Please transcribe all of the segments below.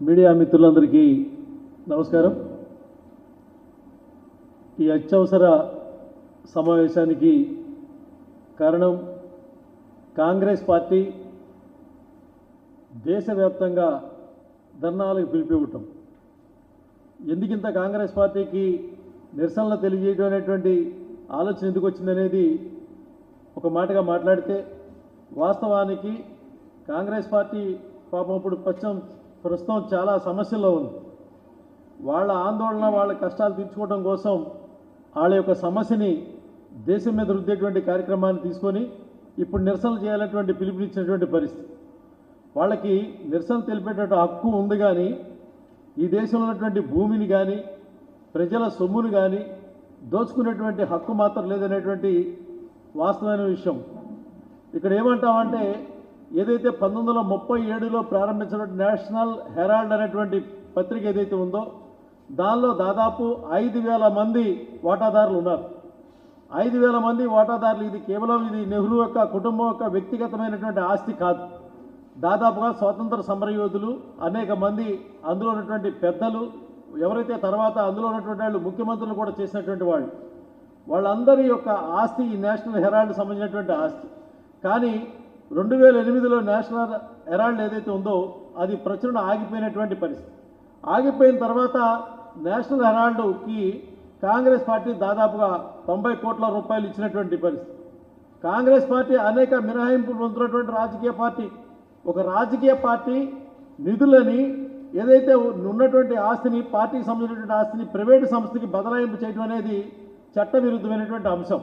Media మిత్రులందరికీ నమస్కారం. ఈ అత్యవసర సమావేశానికి కారణం కాంగ్రెస్ పార్టీ దేశవ్యాప్తంగా ధర్నాలకు పిలిపివ్వటం ఎందుకింత కాంగ్రెస్ పార్టీకి నిరసనలు తెలియజేయడం అనేటువంటి ఆలోచన ఎందుకు వచ్చిందనేది ఒక మాటగా మాట్లాడితే వాస్తవానికి కాంగ్రెస్ పార్టీ పాపం ఇప్పుడు పశ్చిమ ప్రస్తుతం చాలా సమస్యల్లో ఉంది. వాళ్ళ ఆందోళన వాళ్ళ కష్టాలు తీర్చుకోవడం కోసం వాళ్ళ యొక్క సమస్యని దేశం మీద రుద్దేటువంటి కార్యక్రమాన్ని తీసుకొని ఇప్పుడు నిరసనలు చేయాలన్నటువంటి పిలుపునిచ్చినటువంటి పరిస్థితి. వాళ్ళకి నిరసన తెలిపేటటువంటి హక్కు ఉంది కానీ ఈ దేశంలో ఉన్నటువంటి భూమిని కానీ ప్రజల సొమ్మును కానీ దోచుకునేటువంటి హక్కు మాత్రం లేదనేటువంటి వాస్తవమైన విషయం. ఇక్కడ ఏమంటామంటే ఏదైతే పంతొమ్మిది వందల ముప్పై ఏడులో ప్రారంభించినటువంటి నేషనల్ హెరాల్డ్ అనేటువంటి పత్రిక ఏదైతే ఉందో దానిలో దాదాపు ఐదు వేల మంది వాటాదారులు ఉన్నారు. ఐదు వేల మంది వాటాదారులు. ఇది కేవలం ఇది నెహ్రూ యొక్క కుటుంబం యొక్క వ్యక్తిగతమైనటువంటి ఆస్తి కాదు. దాదాపుగా స్వాతంత్ర సమరయోధులు అనేక మంది అందులో ఉన్నటువంటి పెద్దలు ఎవరైతే తర్వాత అందులో ఉన్నటువంటి వాళ్ళు ముఖ్యమంత్రులు కూడా చేసినటువంటి వాళ్ళు. వాళ్ళందరి యొక్క ఆస్తి ఈ నేషనల్ హెరాల్డ్ సంబంధించినటువంటి ఆస్తి. కానీ రెండు వేల ఎనిమిదిలో నేషనల్ హెరాల్డ్ ఏదైతే ఉందో అది ప్రచురణ ఆగిపోయినటువంటి పరిస్థితి. ఆగిపోయిన తర్వాత నేషనల్ హెరాల్డ్కి కాంగ్రెస్ పార్టీ దాదాపుగా తొంభై కోట్ల రూపాయలు ఇచ్చినటువంటి పరిస్థితి. కాంగ్రెస్ పార్టీ అనేక మినహాయింపులు పొందుతున్నటువంటి రాజకీయ పార్టీ. ఒక రాజకీయ పార్టీ నిధులని ఏదైతే ఉన్నటువంటి ఆస్తిని పార్టీకి సంబంధించినటువంటి ఆస్తిని ప్రైవేటు సంస్థకి బదలాయింపు చేయడం అనేది చట్టవిరుద్ధమైనటువంటి అంశం.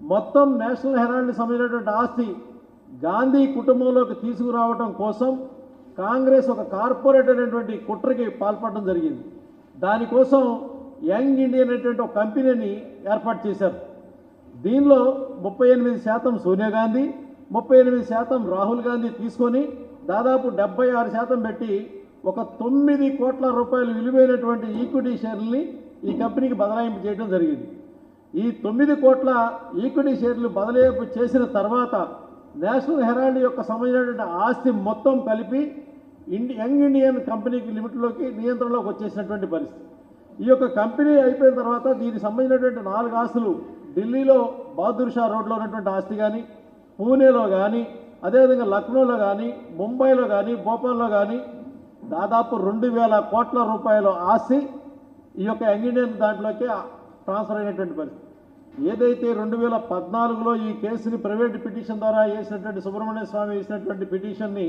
మొత్తం నేషనల్ హెరాల్డ్కి సంబంధించినటువంటి ఆస్తి గాంధీ కుటుంబంలోకి తీసుకురావడం కోసం కాంగ్రెస్ ఒక కార్పొరేట్ అనేటువంటి కుట్రకి పాల్పడడం జరిగింది. దానికోసం యంగ్ ఇండియా అనేటువంటి ఒక కంపెనీని ఏర్పాటు చేశారు. దీనిలో ముప్పై ఎనిమిది శాతం సోనియా గాంధీ ముప్పై ఎనిమిది శాతం రాహుల్ గాంధీ తీసుకొని దాదాపు డెబ్బై ఆరు శాతం పెట్టి ఒక తొమ్మిది కోట్ల రూపాయలు విలువైనటువంటి ఈక్విటీ షేర్లని ఈ కంపెనీకి బదలాయింపు చేయడం జరిగింది. ఈ తొమ్మిది కోట్ల ఈక్విటీ షేర్లు బదలాయింపు చేసిన తర్వాత నేషనల్ హెరాల్డ్ యొక్క సంబంధించినటువంటి ఆస్తి మొత్తం కలిపి ఇండి యంగ్ ఇండియన్ కంపెనీకి లిమిట్లోకి నియంత్రణలోకి వచ్చేసినటువంటి పరిస్థితి. ఈ యొక్క కంపెనీ అయిపోయిన తర్వాత దీనికి సంబంధించినటువంటి నాలుగు ఆస్తులు ఢిల్లీలో బహదూర్ షా రోడ్లో ఉన్నటువంటి ఆస్తి కానీ పూణేలో కానీ అదేవిధంగా లక్నోలో కానీ ముంబైలో కానీ భోపాల్లో కానీ దాదాపు రెండు వేల కోట్ల రూపాయల ఆస్తి ఈ యొక్క యంగ్ ఇండియన్ దాంట్లోకి ట్రాన్స్ఫర్ అయినటువంటి పరిస్థితి. ఏదైతే రెండు వేల పద్నాలుగులో ఈ కేసుని ప్రైవేట్ పిటిషన్ ద్వారా వేసినటువంటి సుబ్రహ్మణ్య స్వామి వేసినటువంటి పిటిషన్ని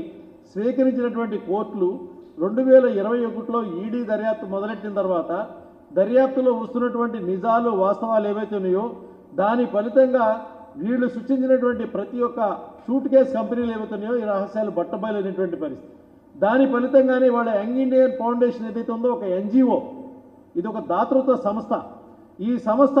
స్వీకరించినటువంటి కోర్టులు రెండు వేల ఇరవై ఒకటిలో ఈడీ దర్యాప్తు మొదలెట్టిన తర్వాత దర్యాప్తులో వస్తున్నటువంటి నిజాలు వాస్తవాలు ఏవైతే ఉన్నాయో దాని ఫలితంగా వీళ్ళు సృష్టించినటువంటి ప్రతి ఒక్క షూట్ కేస్ కంపెనీలు ఏవైతున్నాయో ఈ రహస్యాలు బట్టబయలైనటువంటి పరిస్థితి. దాని ఫలితంగానే వాళ్ళ యంగ్ ఇండియన్ ఫౌండేషన్ ఏదైతే ఉందో ఒక ఎన్జిఓ ఇది ఒక దాతృత్వ సంస్థ. ఈ సంస్థ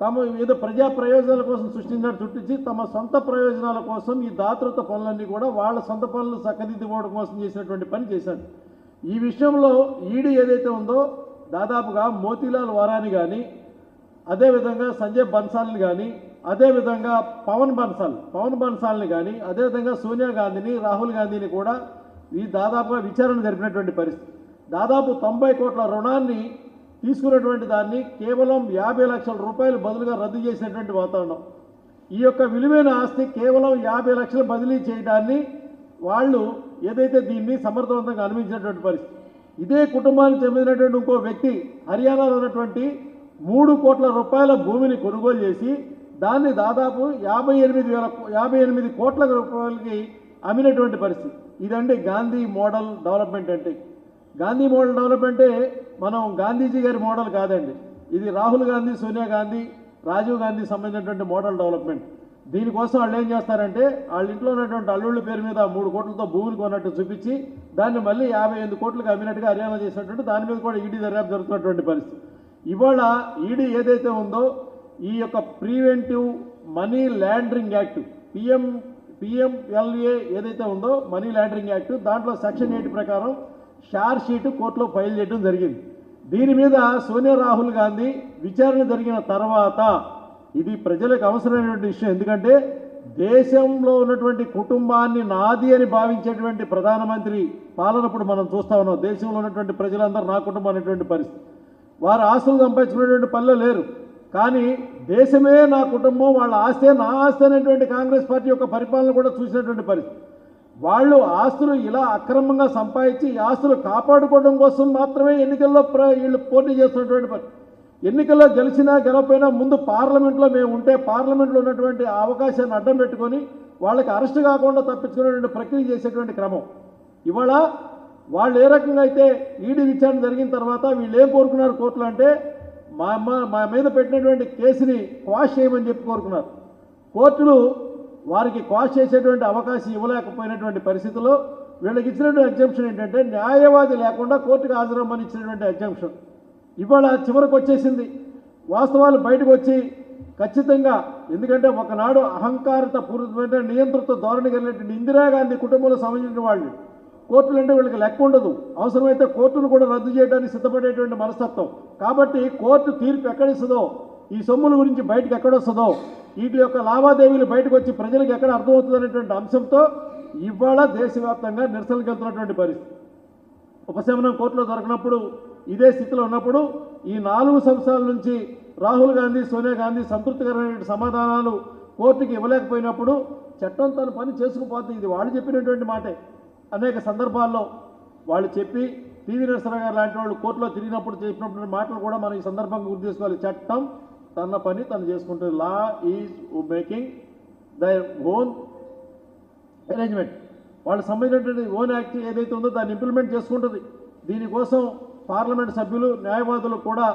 తమ ఏదో ప్రజా ప్రయోజనాల కోసం సృష్టించినట్టు చుట్టించి తమ సొంత ప్రయోజనాల కోసం ఈ దాతృత్వ పనులన్నీ కూడా వాళ్ళ సొంత పనులు చక్కదిద్దుకోవడం కోసం చేసినటువంటి పని చేశాడు ఈ విషయంలో ఈడీ ఏదైతే ఉందో దాదాపుగా మోతీలాల్ వారాని కానీ అదేవిధంగా సంజయ్ బన్సాల్ని కానీ అదేవిధంగా పవన్ బన్సాల్ పవన్ బన్సాల్ని కానీ అదేవిధంగా సోనియా గాంధీని రాహుల్ గాంధీని కూడా ఈ దాదాపుగా విచారణ జరిపినటువంటి పరిస్థితి. దాదాపు తొంభై కోట్ల రుణాన్ని తీసుకున్నటువంటి దాన్ని కేవలం యాభై లక్షల రూపాయలు బదులుగా రద్దు చేసినటువంటి వాతావరణం. ఈ యొక్క విలువైన ఆస్తి కేవలం యాభై లక్షలు బదిలీ చేయడాన్ని వాళ్ళు ఏదైతే దీన్ని సమర్థవంతంగా అనుభవించినటువంటి పరిస్థితి. ఇదే కుటుంబానికి చెందినటువంటి ఇంకో వ్యక్తి హర్యానాలో ఉన్నటువంటి మూడు కోట్ల రూపాయల భూమిని కొనుగోలు చేసి దాన్ని దాదాపు యాభై ఎనిమిది వేల యాభై ఎనిమిది కోట్ల రూపాయలకి అమ్మినటువంటి పరిస్థితి. ఇదండి గాంధీ మోడల్ డెవలప్మెంట్ అంటే. గాంధీ మోడల్ డెవలప్మెంటే మనం గాంధీజీ గారి మోడల్ కాదండి. ఇది రాహుల్ గాంధీ సోనియా గాంధీ రాజీవ్ గాంధీ సంబంధించినటువంటి మోడల్ డెవలప్మెంట్. దీనికోసం వాళ్ళు ఏం చేస్తారంటే వాళ్ళ ఇంట్లో ఉన్నటువంటి అల్లుళ్ళ పేరు మీద మూడు కోట్లతో భూమిని కొన్నట్టు చూపించి దాన్ని మళ్ళీ యాభై ఎనిమిది కోట్లకు అమ్మినట్టుగా హర్యానా చేసినటువంటి దాని మీద కూడా ఈడీ దర్యాప్తు జరుగుతున్నటువంటి పరిస్థితి. ఇవాళ ఈడీ ఏదైతే ఉందో ఈ యొక్క preventive money laundering act PM PMLA ఏదైతే ఉందో మనీ లాండరింగ్ యాక్ట్ దాంట్లో సెక్షన్ ఎయిట్ ప్రకారం షార్ కోర్టులో ఫైల్ చేయడం జరిగింది. దీని మీద సోనియా రాహుల్ గాంధీ విచారణ జరిగిన తర్వాత ఇది ప్రజలకు అవసరమైనటువంటి విషయం. ఎందుకంటే దేశంలో ఉన్నటువంటి కుటుంబాన్ని నాది అని భావించేటువంటి ప్రధానమంత్రి పాలనప్పుడు మనం చూస్తా ఉన్నాం. దేశంలో ఉన్నటువంటి ప్రజలందరూ నా కుటుంబం అనేటువంటి పరిస్థితి. వారు ఆస్తులు సంపాదించుకునేటువంటి పనిలో లేరు. కానీ దేశమే నా కుటుంబం వాళ్ళ ఆస్తే నా ఆస్తి అనేటువంటి కాంగ్రెస్ పార్టీ యొక్క పరిపాలన కూడా చూసినటువంటి పరిస్థితి. వాళ్ళు ఆస్తులు ఇలా అక్రమంగా సంపాదించి ఈ ఆస్తులు కాపాడుకోవడం కోసం మాత్రమే ఎన్నికల్లో ప్ర- వీళ్ళు పోటీ చేస్తున్నటువంటి పని. ఎన్నికల్లో గెలిచినా గెలపోయినా ముందు పార్లమెంట్లో మేము ఉంటే పార్లమెంట్లో ఉన్నటువంటి అవకాశాన్ని అడ్డం పెట్టుకొని వాళ్ళకి అరెస్ట్ కాకుండా తప్పించుకునేటువంటి ప్రక్రియ చేసేటువంటి క్రమం. ఇవాళ వాళ్ళు ఏ రకంగా అయితే ఈడీ విచారణ జరిగిన తర్వాత వీళ్ళు ఏం కోరుకున్నారు కోర్టులు అంటే మా మా- మా మీద పెట్టినటువంటి కేసుని క్వాష్ చేయమని చెప్పి కోరుకున్నారు. కోర్టులు వారికి క్వాష్ చేసేటువంటి అవకాశం ఇవ్వలేకపోయినటువంటి పరిస్థితుల్లో వీళ్ళకి ఇచ్చినటువంటి ఎగ్జంప్షన్ ఏంటంటే న్యాయవాది లేకుండా కోర్టుకు హాజరమ్మని ఇచ్చినటువంటి ఎగ్జంప్షన్ ఇవాళ చివరికి వచ్చేసింది. వాస్తవాలు బయటకు వచ్చి ఖచ్చితంగా ఎందుకంటే ఒకనాడు అహంకారత పూర్వమైన నియంత్రిత ధోరణి కలిగినటువంటి ఇందిరాగాంధీ కుటుంబంలో సంబంధించిన వాళ్ళు. కోర్టులు అంటే వీళ్ళకి లెక్క ఉండదు. అవసరమైతే కోర్టును కూడా రద్దు చేయడానికి సిద్ధపడేటువంటి మనస్తత్వం. కాబట్టి కోర్టు తీర్పు ఎక్కడిస్తుందో ఈ సొమ్ముల గురించి బయటకు ఎక్కడొస్తుందో వీటి యొక్క లావాదేవీలు బయటకు వచ్చి ప్రజలకు ఎక్కడ అర్థమవుతుంది అనేటువంటి అంశంతో ఇవాళ దేశవ్యాప్తంగా నిరసనకు వెళ్తున్నటువంటి పరిస్థితి. ఉపశమనం కోర్టులో దొరకనప్పుడు ఇదే స్థితిలో ఉన్నప్పుడు ఈ నాలుగు సంవత్సరాల నుంచి రాహుల్ గాంధీ సోనియా గాంధీ సంతృప్తికరమైనటువంటి సమాధానాలు కోర్టుకి ఇవ్వలేకపోయినప్పుడు చట్టం తన పని చేసుకుపోతుంది. ఇది వాళ్ళు చెప్పినటువంటి మాటే. అనేక సందర్భాల్లో వాళ్ళు చెప్పి పివి నరసరావు గారు లాంటి వాళ్ళు కోర్టులో తిరిగినప్పుడు చెప్పినటువంటి మాటలు కూడా మనం ఈ సందర్భంగా గుర్తు చేసుకోవాలి. చట్టం తన పని తను చేసుకుంటుంది law is making the own arrangement. వాళ్ళకి సంబంధించినటువంటి ఓన్ యాక్ట్ ఏదైతే ఉందో దాన్ని ఇంప్లిమెంట్ చేసుకుంటుంది. దీనికోసం పార్లమెంట్ సభ్యులు న్యాయవాదులు కూడా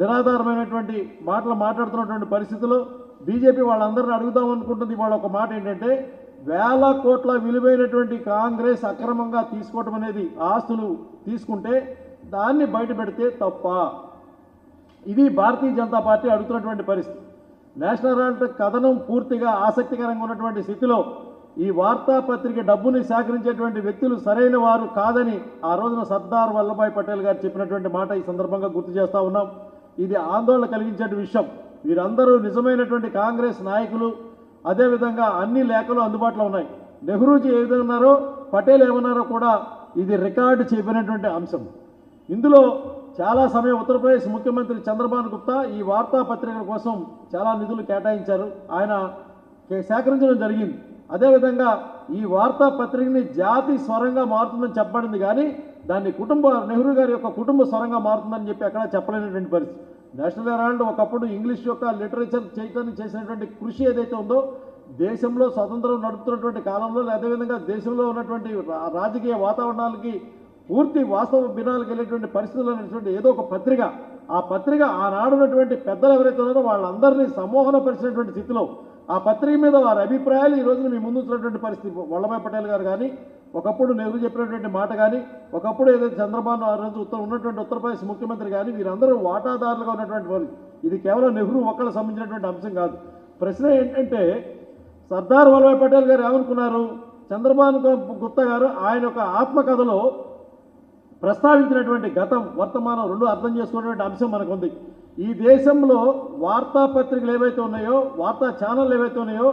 నిరాధారమైనటువంటి మాటలు మాట్లాడుతున్నటువంటి పరిస్థితుల్లో బీజేపీ వాళ్ళందరిని అడుగుదాం అనుకుంటుంది. వాళ్ళ ఒక మాట ఏంటంటే వేల కోట్ల విలువైనటువంటి కాంగ్రెస్ అక్రమంగా తీసుకోవటం అనేది ఆస్తులు తీసుకుంటే దాన్ని బయట పెడితే తప్ప ఇది భారతీయ జనతా పార్టీ అడుగుతున్నటువంటి పరిస్థితి. నేషనల్ హెరాల్డ్ కథనం పూర్తిగా ఆసక్తికరంగా ఉన్నటువంటి స్థితిలో ఈ వార్తాపత్రిక డబ్బుని సేకరించేటువంటి వ్యక్తులు సరైన వారు కాదని ఆ రోజున సర్దార్ వల్లభాయ్ పటేల్ గారు చెప్పినటువంటి మాట ఈ సందర్భంగా గుర్తు చేస్తూ ఉన్నాం. ఇది ఆందోళన కలిగించే విషయం. వీరందరూ నిజమైనటువంటి కాంగ్రెస్ నాయకులు అదేవిధంగా అన్ని లేఖలు అందుబాటులో ఉన్నాయి. నెహ్రూజీ ఏ విధంగా ఉన్నారో పటేల్ ఏమన్నారో కూడా ఇది రికార్డు చెప్పినటువంటి అంశం. ఇందులో చాలా సమయం ఉత్తరప్రదేశ్ ముఖ్యమంత్రి చంద్రబాబు గుప్తా ఈ వార్తాపత్రికల కోసం చాలా నిధులు కేటాయించారు. ఆయన కే- సేకరించడం జరిగింది. అదేవిధంగా ఈ వార్తాపత్రికని జాతి స్వరంగా మారుతుందని చెప్పబడింది కానీ దాన్ని కుటుంబ నెహ్రూ గారి యొక్క కుటుంబ స్వరంగా మారుతుందని చెప్పి అక్కడ చెప్పలేనటువంటి పరిస్థితి. నేషనల్ హెరాల్డ్ ఒకప్పుడు ఇంగ్లీష్ యొక్క లిటరేచర్ చేయటానికి చేసినటువంటి కృషి ఏదైతే ఉందో దేశంలో స్వతంత్రం నడుపుతున్నటువంటి కాలంలో అదేవిధంగా దేశంలో ఉన్నటువంటి రా- రాజకీయ వాతావరణాలకి పూర్తి వాస్తవ భిన్నాలకు వెళ్ళేటువంటి పరిస్థితుల్లో ఏదో ఒక పత్రిక ఆ పత్రిక ఆనాడు ఉన్నటువంటి పెద్దలు ఎవరైతే ఉన్నారో వాళ్ళందరినీ సమ్మోహనపరిచినటువంటి స్థితిలో ఆ పత్రిక మీద వారి అభిప్రాయాలు ఈ రోజున మీ ముందు పరిస్థితి. వల్లభాయ్ పటేల్ గారు కానీ ఒకప్పుడు నెహ్రూ చెప్పినటువంటి మాట కానీ ఒకప్పుడు ఏదైతే చంద్రబాబు ఆ రోజు ఉత్తర ఉన్నటువంటి ఉత్తరప్రదేశ్ ముఖ్యమంత్రి కానీ వీరందరూ వాటాదారులుగా ఉన్నటువంటి వారు ఇది కేవలం నెహ్రూ ఒక్కళ్ళకి సంబంధించినటువంటి అంశం కాదు. ప్రశ్న ఏంటంటే సర్దార్ వల్లభాయ్ పటేల్ గారు ఏమనుకున్నారు? చంద్రబాబు గుప్తా గారు ఆయన యొక్క ఆత్మకథలో ప్రస్తావించినటువంటి గతం వర్తమానం రెండు అర్థం చేసుకున్నటువంటి అంశం మనకుంది. ఈ దేశంలో వార్తాపత్రికలు ఏవైతే ఉన్నాయో వార్తా ఛానళ్ళు ఏవైతే ఉన్నాయో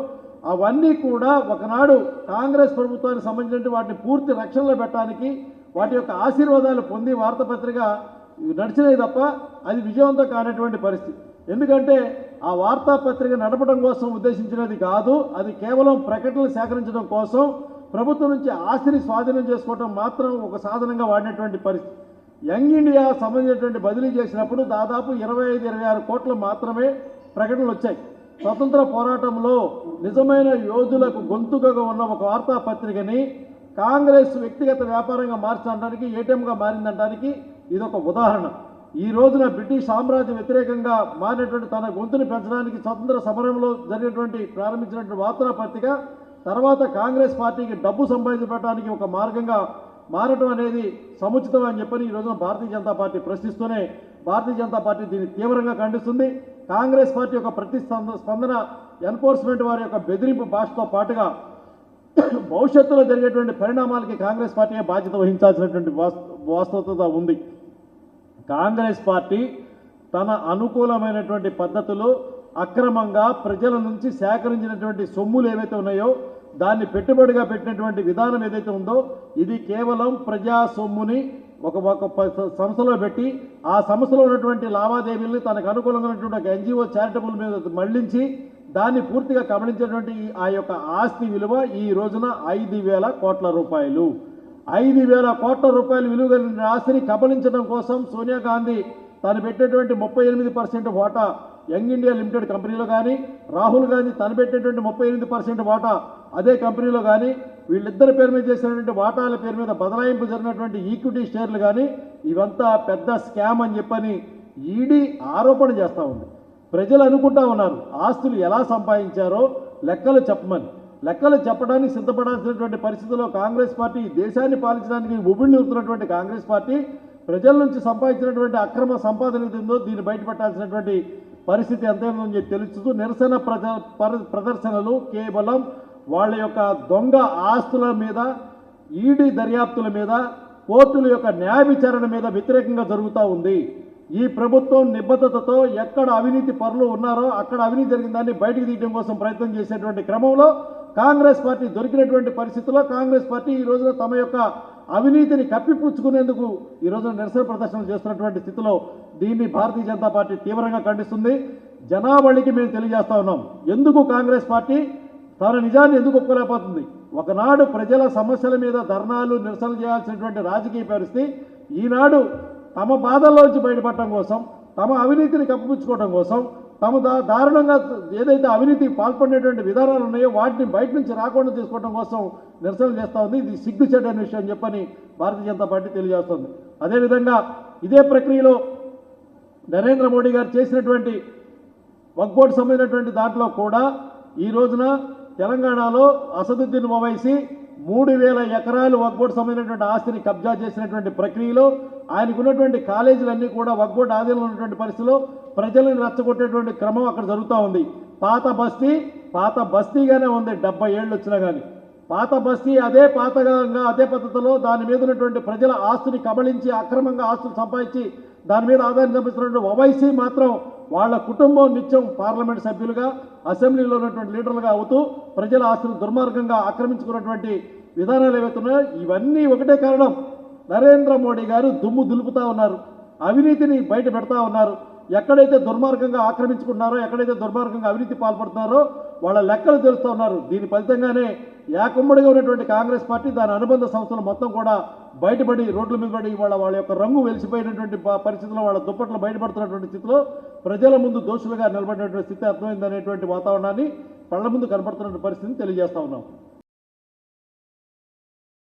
అవన్నీ కూడా ఒకనాడు కాంగ్రెస్ ప్రభుత్వానికి సంబంధించిన వాటిని పూర్తి రక్షణలో పెట్టడానికి వాటి యొక్క ఆశీర్వాదాలు పొంది వార్తాపత్రిక నడిచినవి తప్ప అది విజయవంతం కానటువంటి పరిస్థితి. ఎందుకంటే ఆ వార్తాపత్రిక నడపడం కోసం ఉద్దేశించినది కాదు అది కేవలం ప్రకటనలు సేకరించడం కోసం ప్రభుత్వం నుంచి ఆస్తిని స్వాధీనం చేసుకోవటం మాత్రం ఒక సాధనంగా వాడినటువంటి పరిస్థితి. యంగ్ ఇండియా సంబంధించినటువంటి బదిలీ చేసినప్పుడు దాదాపు ఇరవై ఐదు ఇరవై ఆరు కోట్లు మాత్రమే ప్రకటనలు వచ్చాయి. స్వతంత్ర పోరాటంలో నిజమైన యోధులకు గొంతుకగా ఉన్న ఒక వార్తాపత్రికని కాంగ్రెస్ వ్యక్తిగత వ్యాపారంగా మార్చడానికి ఏటీఎంగా మారిందనడానికి ఇదొక ఉదాహరణ. ఈ రోజున బ్రిటిష్ సామ్రాజ్య వ్యతిరేకంగా మారినటువంటి తన గొంతుని పెంచడానికి స్వతంత్ర సమరంలో జరిగినటువంటి ప్రారంభించినటువంటి వార్తాపత్రిక తర్వాత కాంగ్రెస్ పార్టీకి డబ్బు సంపాదించడానికి ఒక మార్గంగా మారటం అనేది సముచితం అని చెప్పని ఈ రోజున భారతీయ జనతా పార్టీ ప్రశ్నిస్తూనే భారతీయ జనతా పార్టీ దీన్ని తీవ్రంగా ఖండిస్తుంది. కాంగ్రెస్ పార్టీ యొక్క ప్రతి స్పందన ఎన్ఫోర్స్మెంట్ వారి యొక్క బెదిరింపు భాషతో పాటుగా భవిష్యత్తులో జరిగేటువంటి పరిణామాలకి కాంగ్రెస్ పార్టీ బాధ్యత వహించాల్సినటువంటి వాస్త- వాస్తవత ఉంది. కాంగ్రెస్ పార్టీ తన అనుకూలమైనటువంటి పద్ధతులు అక్రమంగా ప్రజల నుంచి సేకరించినటువంటి సొమ్ములు ఏవైతే ఉన్నాయో దాన్ని పెట్టుబడిగా పెట్టినటువంటి విధానం ఏదైతే ఉందో ఇది కేవలం ప్రజా సొమ్ముని ఒక ఒక సంస్థలో పెట్టి ఆ సంస్థలో ఉన్నటువంటి లావాదేవీల్ని తనకు అనుకూలంగా ఉన్నటువంటి ఒక ఎన్జిఓ చారిటబుల్ మీద మళ్ళించి దాన్ని పూర్తిగా గమనించేటువంటి ఆ యొక్క ఆస్తి విలువ ఈ రోజున ఐదు వేల కోట్ల రూపాయలు. ఐదు వేల కోట్ల రూపాయలు విలువ కలిగిన ఆస్తిని కబలించడం కోసం సోనియా గాంధీ తాను పెట్టేటువంటి ముప్పై ఎనిమిది పర్సెంట్ వాటా యంగ్ ఇండియా లిమిటెడ్ కంపెనీలో కానీ రాహుల్ గాంధీ తను పెట్టేటువంటి ముప్పై ఎనిమిది పర్సెంట్ వాటా అదే కంపెనీలో కానీ వీళ్ళిద్దరి పేరు మీద చేసినటువంటి వాటాల పేరు మీద బదలాయింపు జరిగినటువంటి ఈక్విటీ షేర్లు కానీ ఇవంతా పెద్ద స్కామ్ అని చెప్పని ఈడీ ఆరోపణ చేస్తూ ఉంది. ప్రజలు అనుకుంటా ఉన్నారు ఆస్తులు ఎలా సంపాదించారో లెక్కలు చెప్పమని. లెక్కలు చెప్పడానికి సిద్ధపడాల్సినటువంటి పరిస్థితుల్లో కాంగ్రెస్ పార్టీ దేశాన్ని పాలించడానికి ఉబిళ్ళూరుతున్నటువంటి కాంగ్రెస్ పార్టీ ప్రజల నుంచి సంపాదించినటువంటి అక్రమ సంపాదన ఏది దీన్ని బయటపెట్టాల్సినటువంటి పరిస్థితి ఎంతైందని చెప్పి తెలుస్తూ నిరసన ప్రదర్శనలు కేవలం వాళ్ళ యొక్క దొంగ ఆస్తుల మీద ఈడీ దర్యాప్తుల మీద కోర్టుల యొక్క న్యాయ విచారణ మీద వ్యతిరేకంగా జరుగుతూ ఉంది. ఈ ప్రభుత్వం నిబద్ధతతో ఎక్కడ అవినీతి పరులు ఉన్నారో అక్కడ అవినీతి జరిగిన దాన్ని బయటికి తీయడం కోసం ప్రయత్నం చేసేటువంటి క్రమంలో కాంగ్రెస్ పార్టీ దొరికినటువంటి పరిస్థితుల్లో కాంగ్రెస్ పార్టీ ఈ రోజున తమ యొక్క అవినీతిని కప్పిపుచ్చుకునేందుకు ఈ రోజున నిరసన ప్రదర్శనలు చేస్తున్నటువంటి స్థితిలో దీన్ని భారతీయ జనతా పార్టీ తీవ్రంగా ఖండిస్తుంది. జనావళికి మేము తెలియజేస్తా ఉన్నాం. ఎందుకు కాంగ్రెస్ పార్టీ తన నిజాన్ని ఎందుకు ఒప్పుకోలేకపోతుంది? ఒకనాడు ప్రజల సమస్యల మీద ధర్నాలు నిరసనలు చేయాల్సినటువంటి రాజకీయ పరిస్థితి ఈనాడు తమ బాధల్లోంచి బయటపడటం కోసం తమ అవినీతిని కప్పిపుచ్చుకోవడం కోసం తమ దా దారుణంగా ఏదైతే అవినీతికి పాల్పడినటువంటి విధానాలు ఉన్నాయో వాటిని బయట నుంచి రాకుండా చేసుకోవడం కోసం నిరసనలు చేస్తూ ఉంది. ఇది సిగ్గుచేటని విషయం చెప్పని భారతీయ జనతా పార్టీ తెలియజేస్తుంది. అదేవిధంగా ఇదే ప్రక్రియలో నరేంద్ర మోడీ గారు చేసినటువంటి వక్బోర్డు సంబంధించినటువంటి దాంట్లో కూడా ఈ రోజున తెలంగాణలో అసదుద్దీన్ ఓవైసీ మూడు వేల ఎకరాలు వక్బోర్డు సంబంధించినటువంటి ఆస్తిని కబ్జా చేసినటువంటి ప్రక్రియలో ఆయనకు ఉన్నటువంటి కాలేజీలన్నీ కూడా వక్బోర్డు ఆధీనంలో ఉన్నటువంటి పరిస్థితిలో ప్రజలను రచ్చగొట్టేటువంటి క్రమం అక్కడ జరుగుతూ ఉంది. పాత బస్తీ పాత బస్తీగానే ఉంది డెబ్బై ఏళ్ళు వచ్చినా కానీ పాత బస్తీ అదే పాతగా అదే పద్ధతిలో దాని మీద ఉన్నటువంటి ప్రజల ఆస్తిని కబళించి అక్రమంగా ఆస్తులు సంపాదించి దాని మీద ఆదాయం సంపాదిస్తున్నటువంటి ఓవైసీ మాత్రం వాళ్ళ కుటుంబం నిత్యం పార్లమెంట్ సభ్యులుగా అసెంబ్లీలో ఉన్నటువంటి లీడర్లుగా అవుతూ ప్రజల ఆస్తులు దుర్మార్గంగా ఆక్రమించుకున్నటువంటి విధానాలు ఏవైతున్నాయో ఇవన్నీ ఒకటే కారణం. నరేంద్ర మోడీ గారు దుమ్ము దులుపుతా ఉన్నారు. అవినీతిని బయట పెడతా ఉన్నారు. ఎక్కడైతే దుర్మార్గంగా ఆక్రమించుకున్నారో ఎక్కడైతే దుర్మార్గంగా అవినీతి పాల్పడుతున్నారో వాళ్ళ లెక్కలు తెలుస్తూ ఉన్నారు. దీని ఫలితంగానే ఏకమ్మడిగా ఉన్నటువంటి కాంగ్రెస్ పార్టీ దాని అనుబంధ సంస్థలు మొత్తం కూడా బయటపడి రోడ్ల మీద పడి వాళ్ళ వాళ్ళ యొక్క రంగు వెలిసిపోయినటువంటి పరిస్థితిలో వాళ్ళ దుప్పట్లు బయటపడుతున్నటువంటి స్థితిలో ప్రజల ముందు దోషులుగా నిలబడినటువంటి స్థితి అర్థమైందనేటువంటి వాతావరణాన్ని పళ్ళ ముందు కనపడుతున్న పరిస్థితిని తెలియజేస్తా ఉన్నాం.